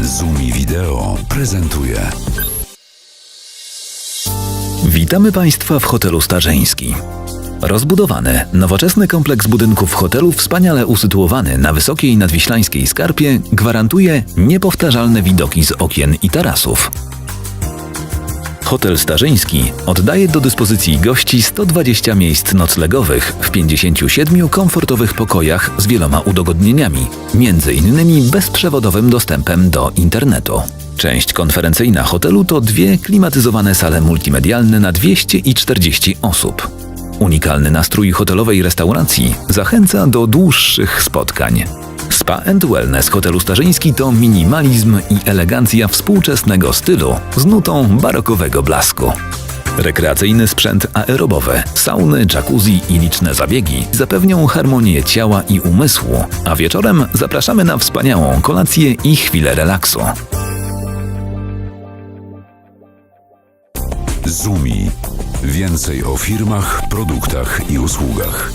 Zumi Wideo prezentuje. Witamy Państwa w hotelu Starzyński. Rozbudowany, nowoczesny kompleks budynków hotelu, wspaniale usytuowany na wysokiej nadwiślańskiej skarpie, gwarantuje niepowtarzalne widoki z okien i tarasów. Hotel Starzyński oddaje do dyspozycji gości 120 miejsc noclegowych w 57 komfortowych pokojach z wieloma udogodnieniami, między innymi bezprzewodowym dostępem do internetu. Część konferencyjna hotelu to dwie klimatyzowane sale multimedialne na 240 osób. Unikalny nastrój hotelowej restauracji zachęca do dłuższych spotkań. Spa Wellness hotelu Starzyński to minimalizm i elegancja współczesnego stylu z nutą barokowego blasku. Rekreacyjny sprzęt aerobowy, sauny, jacuzzi i liczne zabiegi zapewnią harmonię ciała i umysłu, a wieczorem zapraszamy na wspaniałą kolację i chwilę relaksu. Zumi. Więcej o firmach, produktach i usługach.